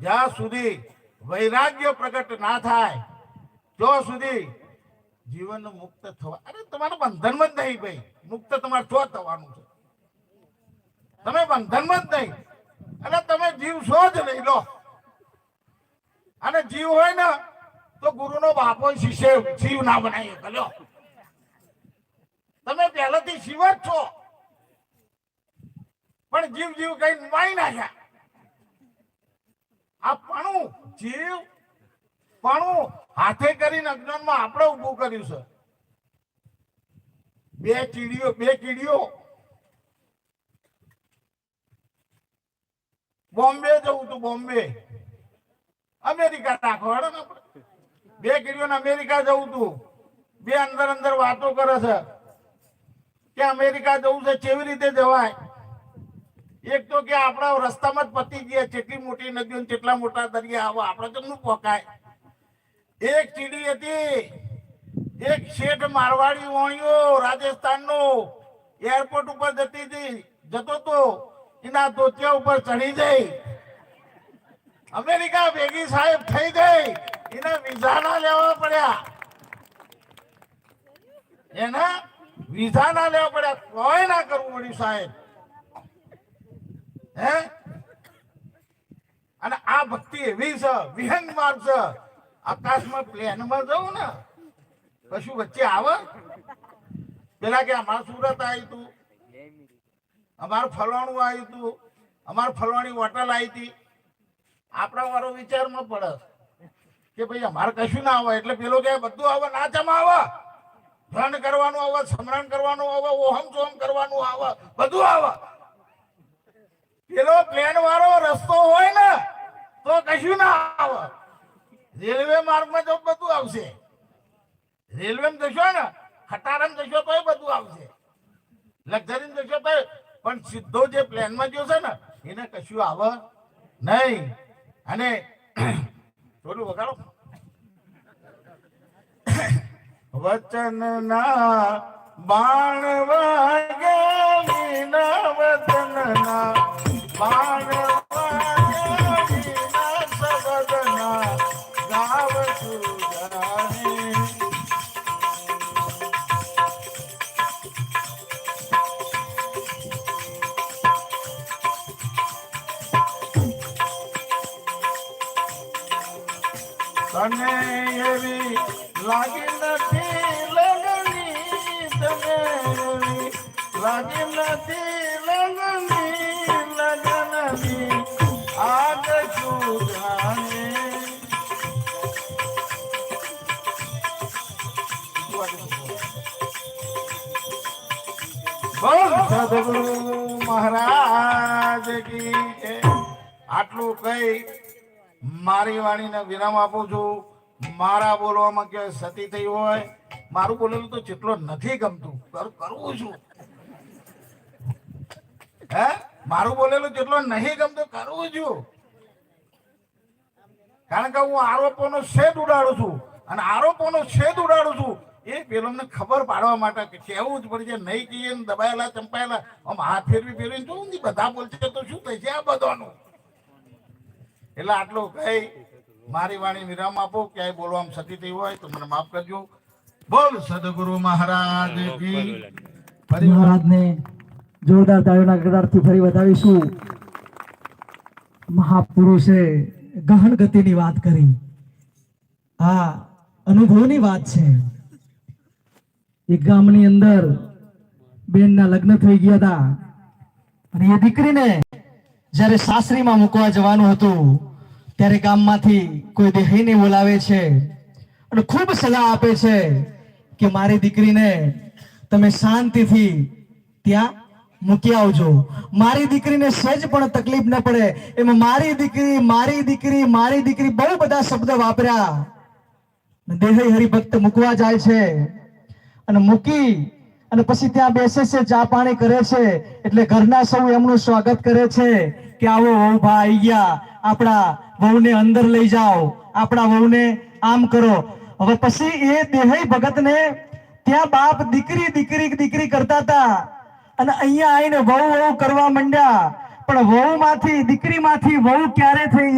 જ્યાં સુધી વૈરાગ્ય પ્રગટ ના થાય, ત્યાં સુધી જીવન મુક્ત થવા અરે, તમારું બંધનમાં જ નહીં ભાઈ. મુક્ત તમારે છો થવાનું છે. તમે બંધનમાં જ નહીં. અને તમે જીવ છો જ નહીં, લો. અને જીવ હોય ને, તો ગુરુનો બાપો શિષ્ય શિવ ના બનાવી શકે તમે પહેલાથી શિવ જ છો. પણ જીવ જીવ કઈ માઈ નાખ્યા આ પણું, જીવ પણું હાથે કરીને અજ્ઞાનમાં આપણે ઊભું કર્યું છે. બે કીડીઓ બે કીડીઓ બોમ્બે જવું તું બોમ્બે. અમેરિકા નાખો હેડો ને બે કીડીઓને અમેરિકા જવું તું બે અંદર અંદર વાતો કરે છે. કે અમેરિકા જવું છે, કેવી રીતે જવાય? એક તો કે આપણા રસ્તામાં જ પતી ગયા કેટલી મોટી નદીઓ જેટલા મોટા દરિયા આવો, આપણે કેમનું પોકાય? એક ચીડી હતી, એક શેઠ મારવાડી વણ્યો, રાજસ્થાનનો એરપોર્ટ ઉપર જતી હતી, જતો તો, એના ધોતિયા ઉપર ચડી જઈ અમેરિકા ભેગી સાહેબ થઈ ગઈ, એને વિઝા ના લેવા પડ્યા. એના વિઝા ના લેવા પડ્યા. કોઈ ના કરવું પડ્યું સાહેબ. હે? અને આ ભક્તિ એવી છે વિહંગ માર્ગ છે. આકાશમાં પ્લેનમાં જવું ને કશું વચ્ચે આવે. પેલા કે અમાર સુરત આવ્યું તું. અમારું ફલવાણું આવ્યું તું. અમારું ફલવાણી હોટલ આવી હતી આપણા વાળો વિચારમાં પડે કે ભાઈ અમારે કશું ના આવે એટલે પેલો કે બધું આવે નાચમાં આવે ધન કરવાનું આવે, સ્મરણ કરવાનું આવે ઓહમ સોહમ કરવાનું આવે, બધું આવે. પેલો પ્લેન વાળો રસ્તો હોય ને, તો કશું ના આવે. રેલવે માર્ગમાં તો બધું આવશે. રેલવે જશો ને, ખટારામ જશો તો બધું આવશે. લક્ઝરી જશો તો પણ સીધો જે પ્લેનમાં ગયો છે ને, એને કશું આવે નહીં. અને થોડું વગાડો. વચન ના બાણ વાગે વતન ના બાણ વાગે વિના સબદ ના ગાવ સદગુરુ મહારાજ કી આટલું કઈ મારી વાણીને વિરામ આપું છું. મારા બોલવામાં કે સતી થઈ હોય, મારું બોલેલું તો જેટલો નથી ગમતું. કર- કરવું છું. હે? મારું બોલેલું જેટલો નહીં ગમતું કરવું છું. કારણ કે હું આરોપોનો છેદ ઉડાડું છું. અને આરોપોનો છેદ ઉડાડું છું. એ અમને ખબર પાડવા માટે કહેવું જ પડશે નહીં કહીએ ને દબાયેલા ચંપાયેલા આમ હાથ ફેરવી ફેરવીને જોઉં ને બધા બોલશે તો શું થશે આ બધાનું? એટલે આટલું કઈ મારી વાણી વિરામ આપો ક્યાંય બોલવામાં સતી થઈ હોય તો મને માફ કરજો. બોલ સદગુરુ મહારાજ કી. મહારાજને જોરદાર તાળીઓના ગળાથી ફરી વધાવીશું. મહાપુરુષે ગહન ગતિની વાત કરી. આ અનુભવની વાત છે. એક ગામની અંદર બેનના લગ્ન થઈ ગયા હતા. અને એ દીકરીને જ્યારે સાસરીમાં મૂકવા જવાનું હતું, ત્યારે ગામમાંથી કોઈ દેહીને બોલાવે છે અને ખૂબ સલાહ આપે છે કે મારી દીકરીને તમે શાંતિથી ત્યાં મૂકી આવજો. મારી દીકરીને સહેજ પણ તકલીફ ન પડે. એમાં મારી દીકરી મારી દીકરી મારી દીકરી બહુ બધા શબ્દ વાપર્યા. દેહ હરિભક્ત મૂકવા જાય છે. અને મૂકી અને પછી ત્યાં બેસે છે, ચા પાણી કરે છે. એટલે ઘરના સૌ એમનું સ્વાગત કરે છે કે આવો વહુ ભા આવી ગયા. આપણા વહુને અંદર લઈ જાઓ. આપણા વહુને આમ કરો. હવે પછી એ દેહી ભગતને ત્યાં બાપ દીકરી દીકરી દીકરી કરતા હતા. અને અહીંયા આવીને વહુ વહુ કરવા માંડ્યા. પણ વહુ માંથી દીકરી માંથી વહુ ક્યારે થઈ